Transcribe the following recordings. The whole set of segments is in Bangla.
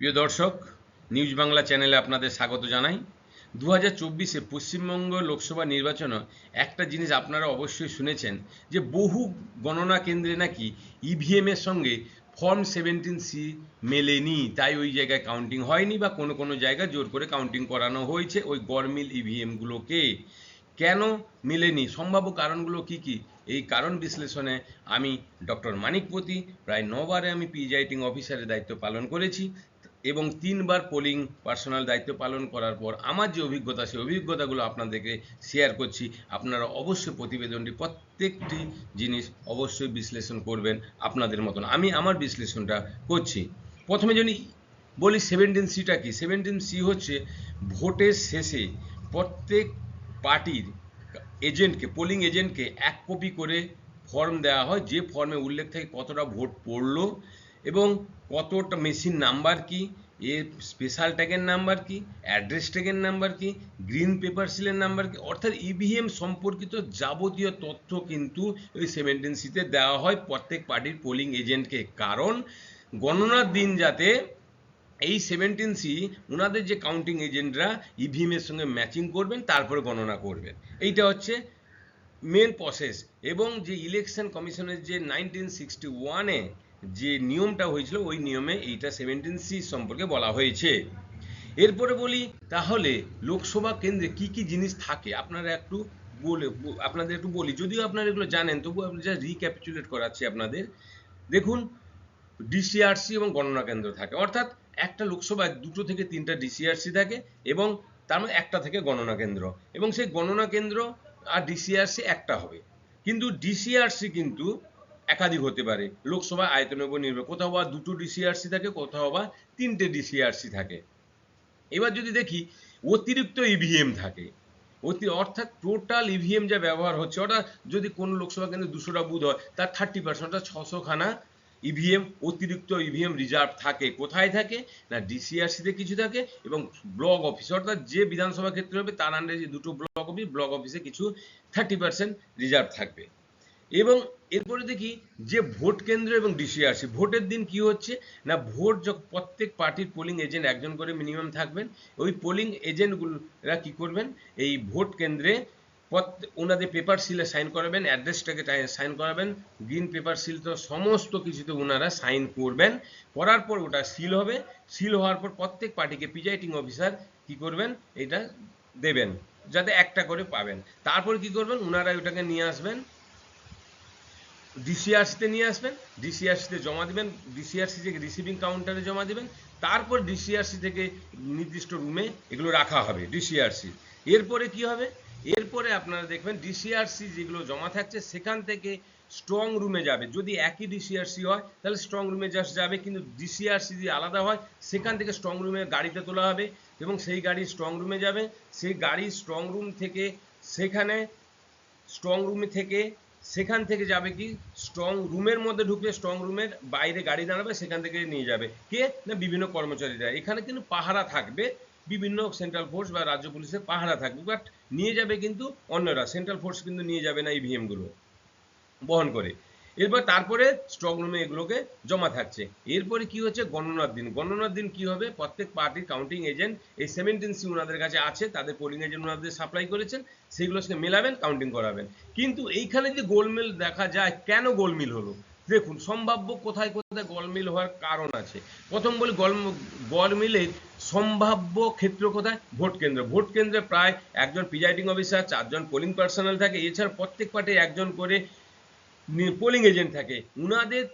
প্রিয় দর্শক নিউজ বাংলা চ্যানেলে আপনাদের স্বাগত জানাই। দু হাজার চব্বিশে পশ্চিমবঙ্গ লোকসভা নির্বাচনে একটা জিনিস আপনারা অবশ্যই শুনেছেন, যে বহু গণনা কেন্দ্রে নাকি ইভিএমের সঙ্গে ফর্ম সেভেন্টিন সি মেলেনি, তাই ওই জায়গায় কাউন্টিং হয়নি বা কোনো কোনো জায়গায় জোর করে কাউন্টিং করানো হয়েছে ওই গরমিল ইভিএমগুলোকে কেন মেলেনি? সম্ভাব্য কারণগুলো কি কি? এই কারণ বিশ্লেষণে আমি ডক্টর মানিকপতি প্রায় নবারে আমি প্রিজাইডিং অফিসারের দায়িত্ব পালন করেছি। এবং তিনবার পোলিং পার্সোনাল দায়িত্ব পালন করার পর আমার যে অভিজ্ঞতা, সেই অভিজ্ঞতাগুলো আপনাদেরকে শেয়ার করছি। আপনারা অবশ্যই প্রতিবেদনটি, প্রত্যেকটি জিনিস অবশ্যই বিশ্লেষণ করবেন আপনাদের মতন। আমি আমার বিশ্লেষণটা করছি। প্রথমে যদি বলি সেভেন্টিন সিটা কি? সেভেন্টিন সি হচ্ছে ভোটের শেষে প্রত্যেক পার্টির এজেন্টকে পোলিং এজেন্টকে এক কপি করে ফর্ম দেওয়া হয়। যে ফর্মে উল্লেখ থাকে কতটা ভোট পড়ল এবং কতটা মেশিন নাম্বার কি এর স্পেশাল ট্যাগের নাম্বার কি অ্যাড্রেস ট্যাগের নাম্বার কি গ্রিন পেপার সিলের নাম্বার কি, অর্থাৎ ইভিএম সম্পর্কিত যাবতীয় তথ্য কিন্তু ওই সেভেন্টিন সিতে দেওয়া হয় প্রত্যেক পার্টির পোলিং এজেন্টকে কারণ গণনার দিন যাতে এই সেভেন্টিন সি ওনাদের যে কাউন্টিং এজেন্টরা ইভিএমের সঙ্গে ম্যাচিং করবেন, তারপরে গণনা করবেন। এইটা হচ্ছে মেন প্রসেস এবং যে ইলেকশন কমিশনের যে নাইনটিন সিক্সটি ওয়ানে যে নিয়মটা হয়েছিল, ওই নিয়মে এইটা সেভেন্টিন সি সম্পর্কে বলা হয়েছে। এরপরে বলি, তাহলে লোকসভা কেন্দ্রে কি কি জিনিস থাকে? আপনারা একটু বলে, আপনাদের একটু বলি। যদিও আপনারা এগুলো জানেন তবু আপনি যা রিক্যাপিচুলেট করাচ্ছি আপনাদের। দেখুন ডিসিআরসি এবং গণনা কেন্দ্র থাকে। অর্থাৎ একটা লোকসভায় দুটো থেকে তিনটা ডিসিআরসি থাকে এবং তার মধ্যে একটা থেকে গণনা কেন্দ্র। এবং সেই গণনা কেন্দ্র আর ডিসিআরসি একটা হবে। কিন্তু ডিসিআরসি কিন্তু একাধিক হতে পারে। লোকসভা আয়তনের উপর নির্ভর। কোথাও বা দুটো ডিসিআরসি থাকে, কোথাও বা তিনটে ডিসিআরসি থাকে। এবার যদি দেখি, অতিরিক্ত ইভিএম থাকে। অতি, অর্থাৎ টোটাল ইভিএম যা ব্যবহার হচ্ছে, অর্থাৎ যদি কোনো লোকসভা কেন্দ্রে দুশোটা বুথ হয়, তার থার্টি পার্সেন্ট অর্থাৎ ছশো খানা ইভিএম অতিরিক্ত ইভিএম রিজার্ভ থাকে। কোথায় থাকে? না ডিসিআরসিতে কিছু থাকে এবং ব্লক অফিস অর্থাৎ যে বিধানসভা ক্ষেত্রে হবে, তার আন্ডারে যে দুটো ব্লক অফিস ব্লক অফিসে কিছু থার্টি পার্সেন্ট রিজার্ভ থাকবে। এবং এরপরে দেখি যে ভোট কেন্দ্র এবং ডিসিআরসি ভোটের দিন কি হচ্ছে? না, ভোট প্রত্যেক পার্টির পোলিং এজেন্ট একজন করে মিনিমাম থাকবেন, ওই পোলিং এজেন্টগুলোরা কি করবেন? এই ভোট কেন্দ্রে ওনাদের পেপার সিলে সাইন করাবেন অ্যাড্রেসটাকে সাইন করাবেন গ্রিন পেপার সিল তো সমস্ত কিছুতে ওনারা সাইন করবেন। করার পর ওটা সিল হবে। সিল হওয়ার পর প্রত্যেক পার্টিকে প্রিজাইটিং অফিসার কি করবেন? এটা দেবেন, যাতে একটা করে পাবেন। তারপর কি করবেন? ওনারা ওটাকে নিয়ে আসবেন। ডিসিআরসিতে নিয়ে আসবেন ডিসিআরসিতে জমা দিবেন ডিসিআরসি থেকে রিসিভিং কাউন্টারে জমা দিবেন, তারপর ডিসিআরসি থেকে নির্দিষ্ট রুমে এগুলো রাখা হবে ডিসিআরসি এরপরে কি হবে? এরপরে আপনারা দেখবেন ডিসিআরসি যেগুলো জমা থাকছে, সেখান থেকে স্ট্রং রুমে যাবে। যদি একই ডিসিআরসি হয়, তাহলে স্ট্রং রুমে জাস্ট যাবে, কিন্তু ডিসিআরসি যদি আলাদা হয়, সেখান থেকে স্ট্রং রুমে গাড়িতে তোলা হবে এবং সেই গাড়ি স্ট্রং রুমে যাবে। সেই গাড়ি স্ট্রং রুম থেকে, সেখানে স্ট্রং রুমে থেকে সেখান থেকে যাবে কি? স্ট্রং রুমের মধ্যে ঢুকলে স্ট্রং রুমের বাইরে গাড়ি দাঁড়াবে, সেখান থেকে নিয়ে যাবে। কে? না, বিভিন্ন কর্মচারীরা। এখানে কিন্তু পাহারা থাকবে। বিভিন্ন সেন্ট্রাল ফোর্স বা রাজ্য পুলিশের পাহারা থাকবে। বাট নিয়ে যাবে কিন্তু অন্যরা। সেন্ট্রাল ফোর্স কিন্তু নিয়ে যাবে না ইভিএমগুলো বহন করে। এরপর তারপরে স্ট্রং রুমে এগুলোকে জমা থাকছে। এরপরে কি হচ্ছে? গণনার দিন। গণনার দিন কি হবে? প্রত্যেক পার্টির কাউন্টিং এজেন্ট এই সেভেন্টিন সি ওনাদের কাছে আছে, তাদের পোলিং এজেন্ট ওনাদের সাপ্লাই করেছেন সেগুলো সঙ্গে মেলাবেন কাউন্টিং করাবেন। কিন্তু এইখানে যে গোলমেল দেখা যায়, কেন গোলমিল হলো? দেখুন, সম্ভাব্য কোথায় কোথায় গোলমিল হওয়ার কারণ আছে। প্রথম বলি গল গলমিলের সম্ভাব্য ক্ষেত্র কোথায়? ভোট কেন্দ্র। ভোট কেন্দ্রে প্রায় একজন প্রিজাইডিং অফিসার চারজন পোলিং পার্সোনাল থাকে। এছাড়া প্রত্যেক পার্টি একজন করে পোলিং এজেন্ট থাকে। উনাদের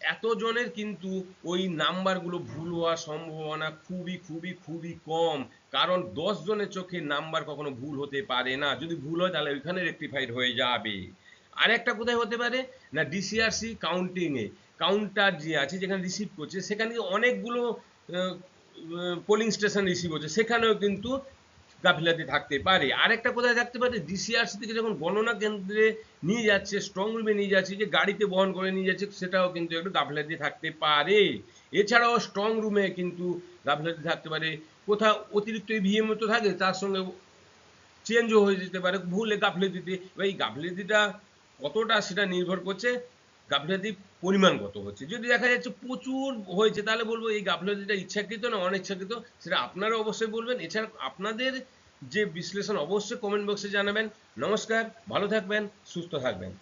এতজনের কিন্তু ওই নাম্বারগুলো ভুল হওয়ার সম্ভাবনা খুবই খুবই খুবই কম। কারণ দশ জনের চোখে নাম্বার কখনো ভুল হতে পারে না। যদি ভুল হয় তাহলে ওইখানে রেক্টিফাইড হয়ে যাবে। আরেকটা কোথায় হতে পারে? না ডিসিআরসি কাউন্টিংয়ে কাউন্টার যে আছে, যেখানে রিসিভ করছে, সেখানে অনেকগুলো পোলিং স্টেশন রিসিভ হচ্ছে সেখানেও কিন্তু গাফিলাতি থাকতে পারে। আরেকটা কোথায় থাকতে পারে? ডিসিআরসি থেকে যখন গণনা কেন্দ্রে নিয়ে যাচ্ছে স্ট্রং রুমে নিয়ে যাচ্ছে, যে গাড়িতে বহন করে নিয়ে যাচ্ছে, সেটাও কিন্তু একটু গাফিলাতি থাকতে পারে। এছাড়াও স্ট্রং রুমে কিন্তু গাফিলাতি থাকতে পারে। কোথাও অতিরিক্ত ইভিএম তো থাকে, তার সঙ্গে চেঞ্জও হয়ে যেতে পারে। ভুলে গাফিলতিতে, এই গাফিলতিটা কতটা সেটা নির্ভর করছে? গাফিলতির পরিমাণগত হচ্ছে? যদি দেখা যাচ্ছে প্রচুর হয়েছে, তাহলে বলব এই গাফিলতিটা ইচ্ছাকৃত না অনিচ্ছাকৃত সেটা আপনারা অবশ্যই বলবেন। এছাড়া আপনাদের যে বিশ্লেষণ অবশ্যই কমেন্ট বক্সে জানাবেন। নমস্কার, ভালো থাকবেন, সুস্থ থাকবেন।